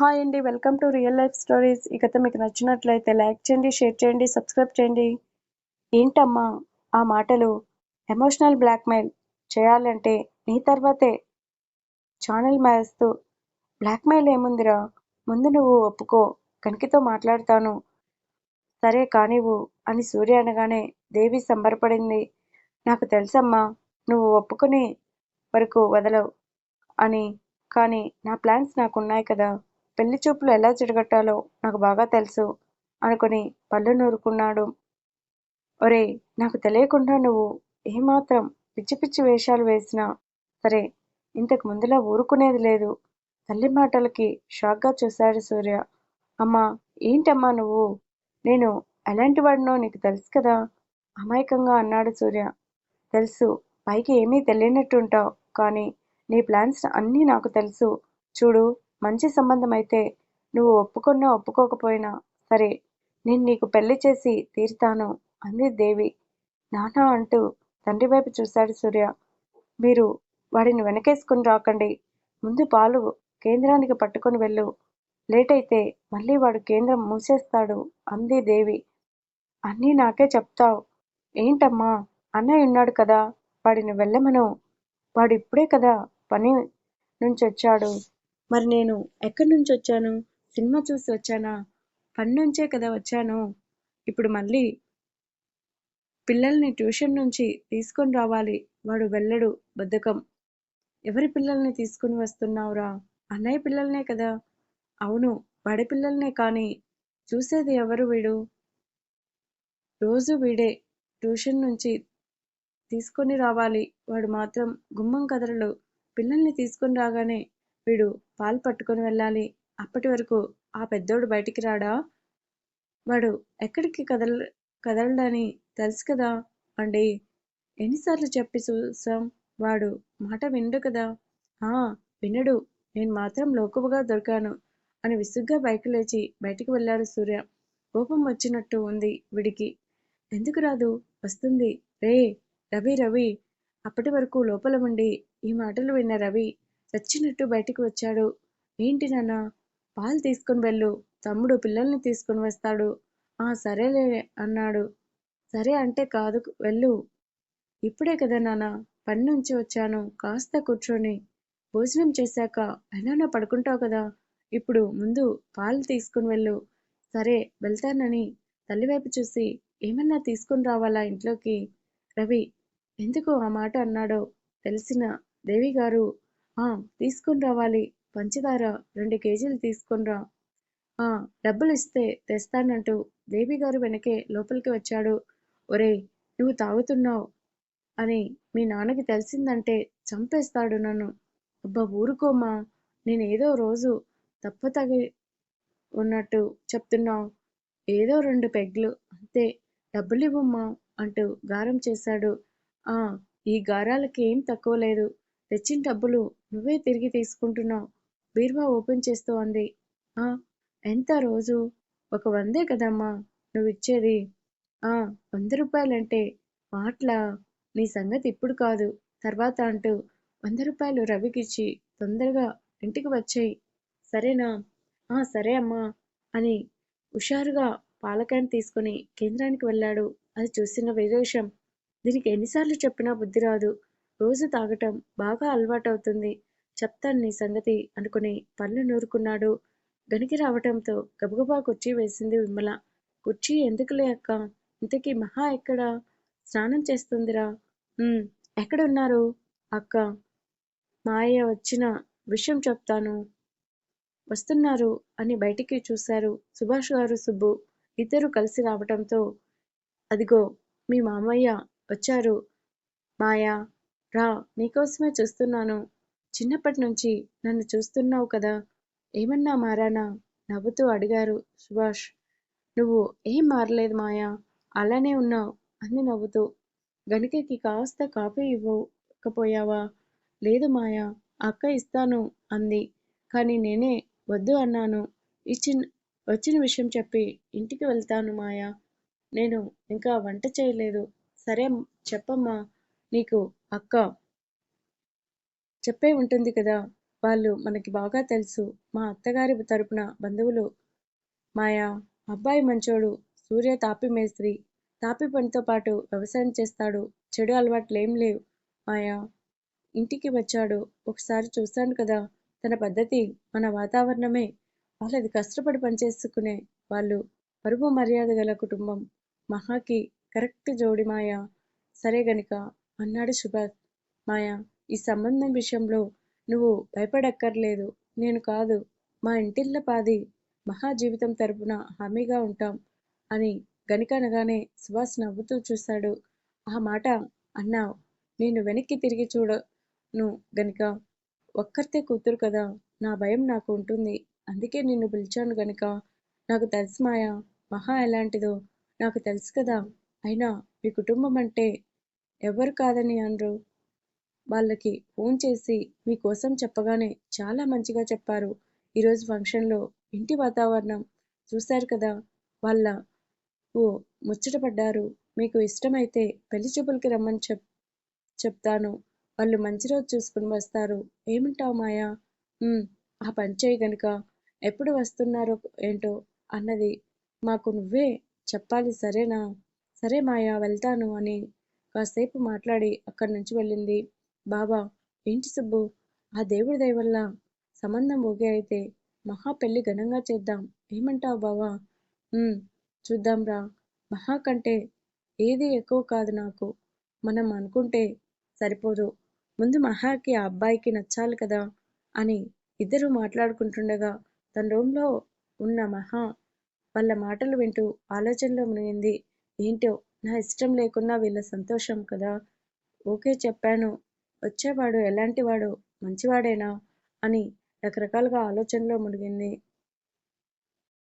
Hi అండి welcome to real life stories. ఈ కథ మీకు నచ్చినట్లయితే లైక్ చేయండి షేర్ చేయండి సబ్స్క్రైబ్ చేయండి. ఏంటమ్మా ఆ మాటలు? ఎమోషనల్ బ్లాక్మెయిల్ చేయాలంటే నీ తర్వాతే ఛానల్ మారుస్తూ. బ్లాక్మెయిల్ ఏముందిరా? ముందు నువ్వు ఒప్పుకో కనికితో మాట్లాడతాను. సరే కానివ్వు అని సూర్య అనగానే దేవి సంబరపడింది. నాకు తెలుసమ్మా నువ్వు ఒప్పుకునే వరకు వదలవు అని. కానీ నా ప్లాన్స్ నాకున్నాయి కదా. పెళ్ళి చూపులు ఎలా చెడగట్టాలో నాకు బాగా తెలుసు అనుకుని పళ్ళు నూరుకున్నాడు. ఒరే నాకు తెలియకుండా నువ్వు ఏమాత్రం పిచ్చి పిచ్చి వేషాలు వేసినా సరే ఇంతకు ముందులా ఊరుకునేది లేదు. తల్లి మాటలకి షాక్గా చూశాడు సూర్య. అమ్మా ఏంటమ్మా నువ్వు? నేను ఎలాంటి వాడినో నీకు తెలుసు కదా? అమాయకంగా అన్నాడు సూర్య. తెలుసు పైకి ఏమీ తెలియనట్టుంటావు కానీ నీ ప్లాన్స్ అన్నీ నాకు తెలుసు. చూడు మంచి సంబంధం అయితే నువ్వు ఒప్పుకున్నా ఒప్పుకోకపోయినా సరే నేను నీకు పెళ్ళి చేసి తీరుతాను అంది దేవి. నానా అంటూ తండ్రి వైపు చూశాడు సూర్య. మీరు వాడిని వెనకేసుకుని రాకండి. ముందు పాలు కేంద్రానికి పట్టుకొని వెళ్ళు. లేట్ అయితే మళ్ళీ వాడు కేంద్రం మూసేస్తాడు అంది దేవి. అన్నీ నాకే చెప్తావు. ఏంటమ్మా? అన్నయ్య ఉన్నాడు కదా వాడిని వెళ్ళమను. వాడు ఇప్పుడే కదా పని నుంచి వచ్చాడు మరి నేను ఎక్కడి నుంచి వచ్చాను? సినిమా చూసి వచ్చానా? పని నుంచే కదా వచ్చాను. ఇప్పుడు మళ్ళీ పిల్లల్ని ట్యూషన్ నుంచి తీసుకొని రావాలి. వాడు వెళ్ళడు బద్ధకం. ఎవరి పిల్లల్ని తీసుకుని వస్తున్నావురా? అన్నయ్య పిల్లల్నే కదా. అవును వాడి పిల్లల్నే కానీ. చూసేది ఎవరు వీడు? రోజు వీడే ట్యూషన్ నుంచి తీసుకొని రావాలి. వాడు మాత్రం గుమ్మం కదలడు. పిల్లల్ని తీసుకొని రాగానే వీడు పాలు పట్టుకొని వెళ్ళాలి. అప్పటి వరకు ఆ పెద్దోడు బయటికి రాడా? వాడు ఎక్కడికి కదల కదలడని తెలుసు కదా అండి. ఎన్నిసార్లు చెప్పి చూసాం. వాడు మాట వినడు కదా? ఆ వినడు. నేను మాత్రం లోకువగా దొరికాను అని విసుగ్గా బైక్ లేచి బయటికి వెళ్ళాడు సూర్య. కోపం వచ్చినట్టు ఉంది విడికి. ఎందుకు రాదు? వస్తుంది. రే రవి రవి. అప్పటి వరకు లోపల ఉండి ఈ మాటలు విన్న రవి చచ్చినట్టు బయటికి వచ్చాడు. ఏంటి నాన్న? పాలు తీసుకుని వెళ్ళు. తమ్ముడు పిల్లల్ని తీసుకుని వస్తాడు. ఆ సరేలే అన్నాడు. సరే అంటే కాదు వెళ్ళు. ఇప్పుడే కదా నాన్న పని నుంచి వచ్చాను. కాస్త కూర్చొని భోజనం చేశాక అయినా పడుకుంటావు కదా. ఇప్పుడు ముందు పాలు తీసుకుని వెళ్ళు. సరే వెళ్తానని తల్లివైపు చూసి ఏమన్నా తీసుకుని రావాలా ఇంట్లోకి? రవి ఎందుకు ఆ మాట అన్నాడో తెలిసిన దేవి గారు తీసుకుని రావాలి. పంచదార రెండు కేజీలు తీసుకునిరా ఆ డబ్బులు ఇస్తే తెస్తానంటూ దేవి గారు వెనకే లోపలికి వచ్చాడు. ఒరే నువ్వు తాగుతున్నావు అని మీ నాన్నకి తెలిసిందంటే చంపేస్తాడు నన్ను. అబ్బా ఊరుకోమా నేనేదో రోజు తప్పతగి ఉన్నట్టు చెప్తున్నావు. ఏదో రెండు పెగ్లు అంతే. డబ్బులు ఇవ్వమ్మా అంటూ గారం చేశాడు. ఆ ఈ గారాలకి ఏం తక్కువ లేదు. తెచ్చిన డబ్బులు నువ్వే తిరిగి తీసుకుంటున్నావు బీర్వా ఓపెన్ చేస్తూ అంది. ఆ ఎంత రోజు? ఒక వందే కదమ్మా నువ్వు ఇచ్చేది ఆ వంద రూపాయలంటే మాట్లా? నీ సంగతి ఇప్పుడు కాదు. తర్వాత అంటూ వంద రూపాయలు రవికిచ్చి తొందరగా ఇంటికి వచ్చాయి. సరేనా? ఆ సరే అమ్మా అని హుషారుగా పాలకాయను తీసుకుని కేంద్రానికి వెళ్ళాడు. అది చూసిన విదేశం దీనికి ఎన్నిసార్లు చెప్పినా బుద్ధి రాదు. రోజు తాగటం బాగా అలవాటవుతుంది. చెప్తాను నీ సంగతి అనుకుని పళ్ళు నూరుకున్నాడు. గనికి రావటంతో గబగబా కుర్చీ వేసింది విమల. కుర్చీ ఎందుకులే అక్క? ఇంతకీ మహా ఎక్కడా? స్నానం చేస్తుందిరా. ఎక్కడున్నారు? అక్క మాయ వచ్చిన విషయం చెప్తాను. వస్తున్నారు అని బయటికి చూశారు సుభాష్ గారు సుబ్బు. ఇద్దరు కలిసి రావటంతో అదిగో మీ మామయ్య వచ్చారు. మాయా రా నీకోసమే చూస్తున్నాను. చిన్నప్పటి నుంచి నన్ను చూస్తున్నావు కదా. ఏమన్నా మారానా? నవ్వుతూ అడిగారు సుభాష్. నువ్వు ఏం మారలేదు మాయా? అలానే ఉన్నావు అంది నవ్వుతూ. గణికకి కాస్త కాఫీ ఇవ్వకపోయావా? లేదు మాయా అక్క ఇస్తాను అంది. కానీ నేనే వద్దు అన్నాను. ఇచ్చిన వచ్చిన విషయం చెప్పి ఇంటికి వెళ్తాను మాయా. నేను ఇంకా వంట చేయలేదు. సరే చెప్పమ్మా. నీకు అక్క చెప్పే ఉంటుంది కదా. వాళ్ళు మనకి బాగా తెలుసు. మా అత్తగారి తరపున బంధువులు మాయా అబ్బాయి మంచోడు సూర్య తాపి మేస్త్రి తాపి పనితో పాటు వ్యవసాయం చేస్తాడు. చెడు అలవాట్లేం లేవు. మాయా ఇంటికి వచ్చాడు. ఒకసారి చూశాను కదా తన పద్ధతి మన వాతావరణమే. వాళ్ళది కష్టపడి పనిచేసుకునే వాళ్ళు పరువు మర్యాద గల కుటుంబం. మహాకి కరెక్ట్ జోడి మాయా. సరే గనుక అన్నాడు సుభాష్. మాయా ఈ సంబంధం విషయంలో నువ్వు భయపడక్కర్లేదు. నేను కాదు మా ఇంటిల్లపాది మహా జీవితం తరపున హామీగా ఉంటాం అని గనికనగానే సుభాష్ నవ్వుతూ చూశాడు ఆ మాట అన్నావు. నేను వెనక్కి తిరిగి చూడను గనుక ఒక్కరితే కూతురు కదా నా భయం నాకు ఉంటుంది. అందుకే నిన్ను పిలిచాను గనుక నాకు తెలుసు మాయా మహా ఎలాంటిదో. నాకు తెలుసు కదా అయినా మీ కుటుంబం అంటే ఎవరు కాదని అనరు వాళ్ళకి ఫోన్ చేసి మీకోసం చెప్పగానే చాలా మంచిగా చెప్పారు. ఈరోజు ఫంక్షన్లో ఇంటి వాతావరణం చూశారు కదా? వాళ్ళ ఓ ముచ్చటపడ్డారు మీకు ఇష్టమైతే పెళ్ళి చూపులకి రమ్మని చెప్ చెప్తాను. వాళ్ళు మంచి రోజు చూసుకుని వస్తారు. ఏమంటావు మాయా? ఆ పని చేయి గనుక. ఎప్పుడు వస్తున్నారో ఏంటో అన్నది మాకు నువ్వే చెప్పాలి సరేనా? సరే మాయా వెళ్తాను అని కాసేపు మాట్లాడి అక్కడి నుంచి వెళ్ళింది. బాబా ఏంటి సుబ్బు? ఆ దేవుడి దయవల్ల సంబంధం ఓకే అయితే మహా పెళ్ళి ఘనంగా చేద్దాం. ఏమంటావు బావా? చూద్దాం చూద్దాంరా మహా కంటే ఏది ఎక్కువ కాదు నాకు. మనం అనుకుంటే సరిపోదు. ముందు మహాకి ఆ అబ్బాయికి నచ్చాలి కదా అని ఇద్దరు మాట్లాడుకుంటుండగా తన రూమ్లో ఉన్న మహా వాళ్ళ మాటలు వింటూ ఆలోచనలో మునిగింది. ఏంటో నా ఇష్టం లేకున్నా వీళ్ళ సంతోషం కదా. ఓకే చెప్పాను. వచ్చేవాడు ఎలాంటివాడు మంచివాడేనా? అని రకరకాలుగా ఆలోచనలో మునిగింది.